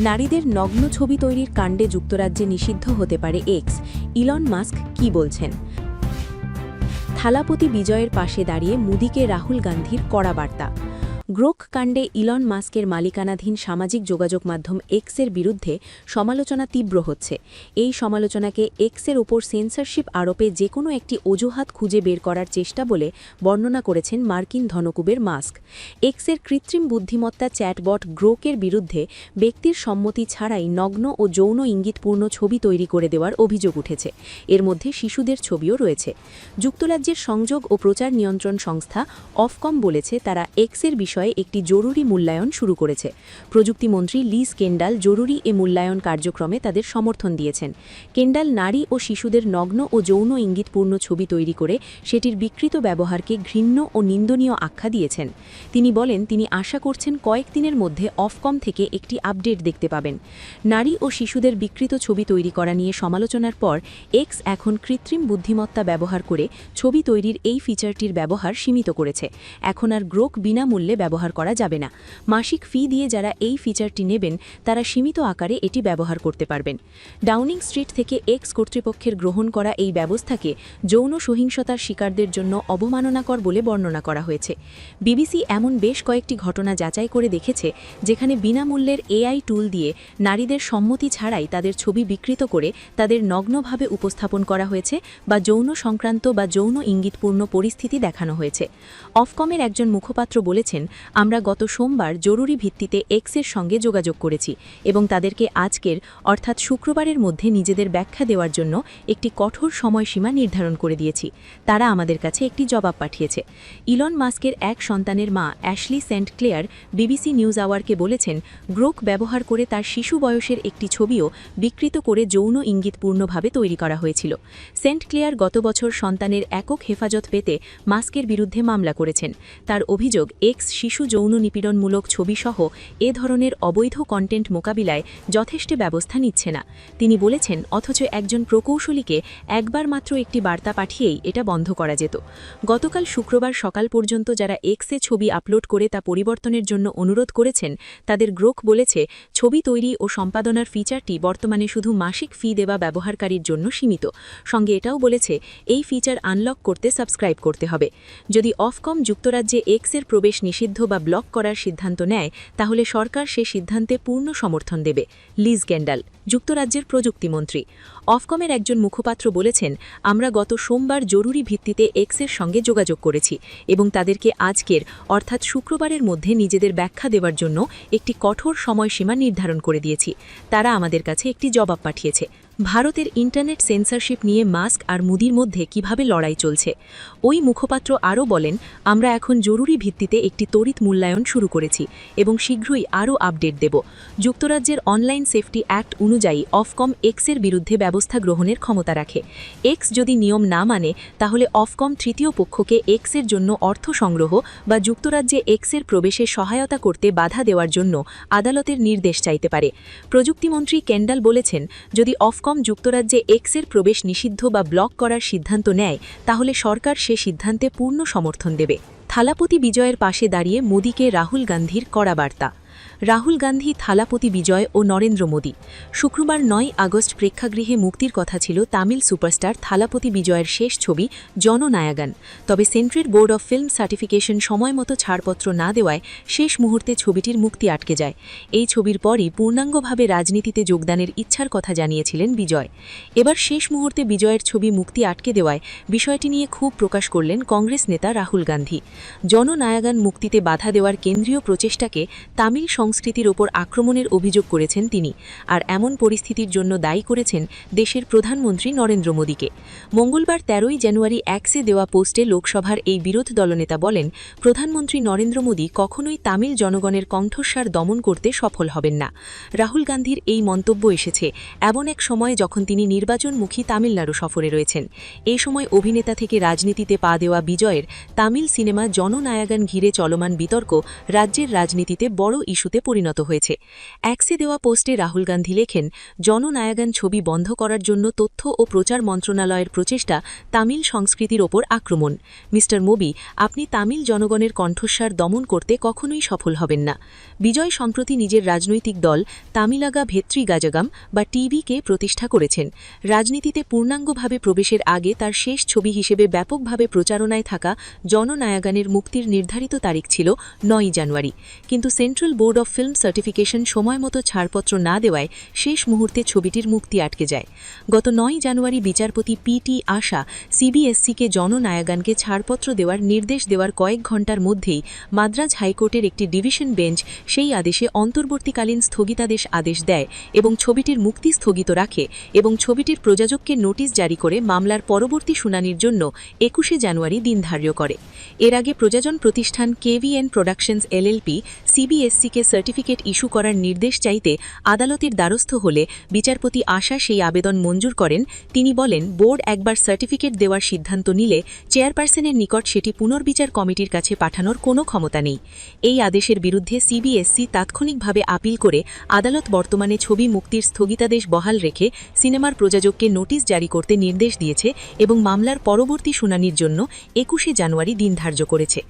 নারীদের নগ্ন ছবি তৈরির কাণ্ডে যুক্তরাজ্যে নিষিদ্ধ হতে পারে এক্স। ইলন মাস্ক কি বলছেন? থালাপতি বিজয়ের পাশে দাঁড়িয়ে মুদিকে রাহুল গান্ধীর কড়া বার্তা। গ্রোক কাণ্ডে ইলন মাস্কের মালিকানাধীন সামাজিক যোগাযোগ মাধ্যম এক্সের বিরুদ্ধে সমালোচনা তীব্র হচ্ছে। এই সমালোচনাকে এক্সের ওপর সেন্সরশিপ আরোপে যে কোনো একটি অজুহাত খুঁজে বের করার চেষ্টা বলে বর্ণনা করেছেন মার্কিন ধনকুবের মাস্ক। এক্সের কৃত্রিম বুদ্ধিমত্তা চ্যাটবট গ্রোকের বিরুদ্ধে ব্যক্তির সম্মতি ছাড়াই নগ্ন ও যৌন ইঙ্গিতপূর্ণ ছবি তৈরি করে দেওয়ার অভিযোগ উঠেছে। এর মধ্যে শিশুদের ছবিও রয়েছে। যুক্তরাজ্যের সংযোগ ও প্রচার নিয়ন্ত্রণ সংস্থা অফকম বলেছে, তারা এক্সের বিষয়ে একটি জরুরি মূল্যায়ন শুরু করেছে। প্রযুক্তিমন্ত্রী লিজ কেন্ডাল জরুরি এ মূল্যায়ন কার্যক্রমে তাদের সমর্থন দিয়েছেন। কেন্ডাল নারী ও শিশুদের নগ্ন ও যৌন ইঙ্গিতপূর্ণ ছবি তৈরি করে সেটির বিকৃত ব্যবহারকে ঘৃণ্য ও নিন্দনীয় আখ্যা দিয়েছেন। তিনি বলেন, তিনি আশা করছেন কয়েকদিনের মধ্যে অফকম থেকে একটি আপডেট দেখতে পাবেন। নারী ও শিশুদের বিকৃত ছবি তৈরি করা নিয়ে সমালোচনার পর, এক্স এখন কৃত্রিম বুদ্ধিমত্তা ব্যবহার করে ছবি তৈরির এই ফিচারটির ব্যবহার সীমিত করেছে। এখন আর গ্রোক বিনামূল্যে ব্যবহার করা যাবে না। মাসিক ফি দিয়ে যারা এই ফিচারটি নেবেন, তারা সীমিত আকারে এটি ব্যবহার করতে পারবেন। ডাউনিং স্ট্রিট থেকে এক্স কর্তৃপক্ষের গ্রহণ করা এই ব্যবস্থাকে যৌন সহিংসতার শিকারদের জন্য অবমাননাকর বলে বর্ণনা করা হয়েছে। বিবিসি এমন বেশ কয়েকটি ঘটনা যাচাই করে দেখেছে, যেখানে বিনামূল্যের এআই টুল দিয়ে নারীদের সম্মতি ছাড়াই তাদের ছবি বিকৃত করে তাদের নগ্নভাবে উপস্থাপন করা হয়েছে বা যৌন সংক্রান্ত বা যৌন ইঙ্গিতপূর্ণ পরিস্থিতি দেখানো হয়েছে। অফকমের একজন মুখপাত্র বলেছেন আমরা গত সোমবার জরুরি ভিত্তিতে এক্সের সঙ্গে যোগাযোগ করেছি এবং তাদেরকে আজকের, অর্থাৎ শুক্রবারের মধ্যে নিজেদের ব্যাখ্যা দেওয়ার জন্য একটি কঠোর সময়সীমা নির্ধারণ করে দিয়েছি। তারা আমাদের কাছে একটি জবাব পাঠিয়েছে। ইলন মাস্কের এক সন্তানের মা, Ashley St Clair, BBC news আওয়ারকে বলেছেন, গ্রোক ব্যবহার করে তার শিশু বয়সের একটি ছবিও বিকৃত করে যৌন ইঙ্গিতপূর্ণভাবে তৈরি করা হয়েছিল। সেন্ট ক্লেয়ার গত বছর সন্তানের একক হেফাজত পেতে মাস্কের বিরুদ্ধে মামলা করেছেন। তার অভিযোগ, এক্স শিশু যৌন নিপীড়নমূলক ছবিসহ এ ধরনের অবৈধ কন্টেন্ট মোকাবিলায় যথেষ্ট ব্যবস্থা নিচ্ছে না। তিনি বলেছেন, অথচ একজন প্রকৌশলীকে একবার মাত্র একটি বার্তা পাঠিয়েই এটা বন্ধ করা যেত। গতকাল শুক্রবার সকাল পর্যন্ত যারা এক্সে ছবি আপলোড করে তা পরিবর্তনের জন্য অনুরোধ করেছেন, তাদের গ্রোক বলেছে, ছবি তৈরি ও সম্পাদনার ফিচারটি বর্তমানে শুধু মাসিক ফি দেওয়া ব্যবহারকারীর জন্য সীমিত। সঙ্গে এটাও বলেছে, এই ফিচার আনলক করতে সাবস্ক্রাইব করতে হবে। যদি অফকম যুক্তরাজ্যে এক্সের প্রবেশ নিষিদ্ধ বা ব্লক করার সিদ্ধান্ত নেয়, তাহলে সরকার সে সিদ্ধান্তে পূর্ণ সমর্থন দেবে, লিজ গ্যান্ডাল যুক্তরাজ্যের প্রযুক্তিমন্ত্রী অফকমের একজন মুখপাত্র বলেছেন, আমরা গত সোমবার জরুরি ভিত্তিতে এক্সের সঙ্গে যোগাযোগ করেছি এবং তাদেরকে আজকের, অর্থাৎ শুক্রবারের মধ্যে নিজেদের ব্যাখ্যা দেওয়ার জন্য একটি কঠোর সময়সীমা নির্ধারণ করে দিয়েছি। তারা আমাদের কাছে একটি জবাব পাঠিয়েছে। ভারতের ইন্টারনেট সেন্সরশিপ নিয়ে মাস্ক আর মুদির মধ্যে কীভাবে লড়াই চলছে? ওই মুখপাত্র আরও বলেন, আমরা এখন জরুরি ভিত্তিতে একটি তড়িৎ মূল্যায়ন শুরু করেছি এবং শীঘ্রই আরও আপডেট দেব। যুক্তরাজ্যের অনলাইন সেফটি অ্যাক্ট অনুযায়ী অফকম এক্সের বিরুদ্ধে ব্যবস্থা গ্রহণের ক্ষমতা রাখে। এক্স যদি নিয়ম না মানে তাহলে অফকম তৃতীয় পক্ষকে এক্সের জন্য অর্থ সংগ্রহ বা যুক্তরাজ্যে এক্সের প্রবেশে সহায়তা করতে বাধা দেওয়ার জন্য আদালতের নির্দেশ চাইতে পারে। প্রযুক্তিমন্ত্রী কেন্ডাল বলেছেন, যদি অফকম যুক্তরাজ্যে এক্সের প্রবেশ নিষিদ্ধ বা ব্লক করার সিদ্ধান্ত নেয়, তাহলে সরকার সে সিদ্ধান্তে পূর্ণ সমর্থন দেবে। থালাপতি বিজয়ের পাশে দাঁড়িয়ে মোদীকে রাহুল গান্ধীর কড়া বার্তা। রাহুল গান্ধী, থালাপতি বিজয় ও নরেন্দ্র মোদী। শুক্রবার নয় আগস্ট প্রেক্ষাগৃহে মুক্তির কথা ছিল তামিল সুপারস্টার থালাপতি বিজয়ের শেষ ছবি জননায়াগান। তবে central board of film certification সময়মতো ছাড়পত্র না দেওয়ায় শেষ মুহূর্তে ছবিটির মুক্তি আটকে যায়। এই ছবির পরই পূর্ণাঙ্গভাবে রাজনীতিতে যোগদানের ইচ্ছার কথা জানিয়েছিলেন বিজয়। এবার শেষ মুহূর্তে বিজয়ের ছবি মুক্তি আটকে দেওয়ায় বিষয়টি নিয়ে খুব প্রকাশ করলেন কংগ্রেস নেতা রাহুল গান্ধী। জননায়াগান মুক্তিতে বাধা দেওয়ার কেন্দ্রীয় প্রচেষ্টাকে তামিল সংস্কৃতির ওপর আক্রমণের অভিযোগ করেছেন তিনি আর এমন পরিস্থিতির জন্য দায়ী করেছেন দেশের প্রধানমন্ত্রী নরেন্দ্র মোদীকে। মঙ্গলবার তেরোই জানুয়ারি অ্যাক্সে দেওয়া পোস্টে লোকসভার এই বিরোধ দলনেতা বলেন, প্রধানমন্ত্রী নরেন্দ্র মোদী কখনোই তামিল জনগণের কণ্ঠস্বার দমন করতে সফল হবেন না। রাহুল গান্ধীর এই মন্তব্য এসেছে এমন এক সময় যখন তিনি নির্বাচনমুখী তামিলনাড়ু সফরে রয়েছেন। এই সময় অভিনেতা থেকে রাজনীতিতে পা দেওয়া বিজয়ের তামিল সিনেমা জননায়াগান ঘিরে চলমান বিতর্ক রাজ্যের রাজনীতিতে বড় ইস্যুতে পরিণত হয়েছে। অ্যাক্সে দেওয়া পোস্টে রাহুল গান্ধী লেখেন, জননায়গান ছবি বন্ধ করার জন্য তথ্য ও প্রচার মন্ত্রণালয়ের প্রচেষ্টা তামিল সংস্কৃতির ওপর আক্রমণ। মিস্টার মোবি আপনি তামিল জনগণের কণ্ঠস্বার দমন করতে কখনোই সফল হবেন না। বিজয় সম্প্রতি নিজের রাজনৈতিক দল তামিলাগা ভেত্রী গাজাগাম বা টিভিকে প্রতিষ্ঠা করেছেন। রাজনীতিতে পূর্ণাঙ্গভাবে প্রবেশের আগে তার শেষ ছবি হিসেবে ব্যাপকভাবে প্রচারণায় থাকা জননায়াগানের মুক্তির নির্ধারিত তারিখ ছিল নয় জানুয়ারি। কিন্তু central board of film certification সময়মতো ছাড়পত্র না দেওয়ায় শেষ মুহূর্তে ছবিটির মুক্তি আটকে যায়। গত নয় জানুয়ারি বিচারপতি পিটি আশা সিবিএসসিকে জননায়াগানকে ছাড়পত্র দেওয়ার নির্দেশ দেওয়ার কয়েক ঘণ্টার মধ্যেই মাদ্রাজ হাইকোর্টের একটি ডিভিশন বেঞ্চ সেই আদেশে অন্তর্বর্তীকালীন স্থগিতাদেশ আদেশ দেয় এবং ছবিটির মুক্তি স্থগিত রাখে এবং ছবিটির প্রযোজককে নোটিশ জারি করে মামলার পরবর্তী শুনানির জন্য একুশে জানুয়ারি দিন ধার্য করে। এর আগে প্রযোজন প্রতিষ্ঠান কেভিএন প্রোডাকশনস এলএলপি সিবিএসসিকে সার্টিফিকেট ইস্যু করার নির্দেশ চাইতে আদালতের দ্বারস্থ হলে বিচারপতি আশা সেই আবেদন মঞ্জুর করেন। তিনি বলেন, বোর্ড একবার সার্টিফিকেট দেওয়ার সিদ্ধান্ত নিলে চেয়ারপারসনের নিকট সেটি পুনর্বিচার কমিটির কাছে পাঠানোর কোনো ক্ষমতা নেই। এই আদেশের বিরুদ্ধে সিবিএসসি তাৎক্ষণিকভাবে আপিল করে আদালত বর্তমানে ছবি মুক্তির স্থগিতাদেশ বহাল রেখে সিনেমার প্রযোজককে নোটিশ জারি করতে নির্দেশ দিয়েছে এবং মামলার পরবর্তী শুনানির জন্য একুশে জানুয়ারি দিন ধার্য করেছে।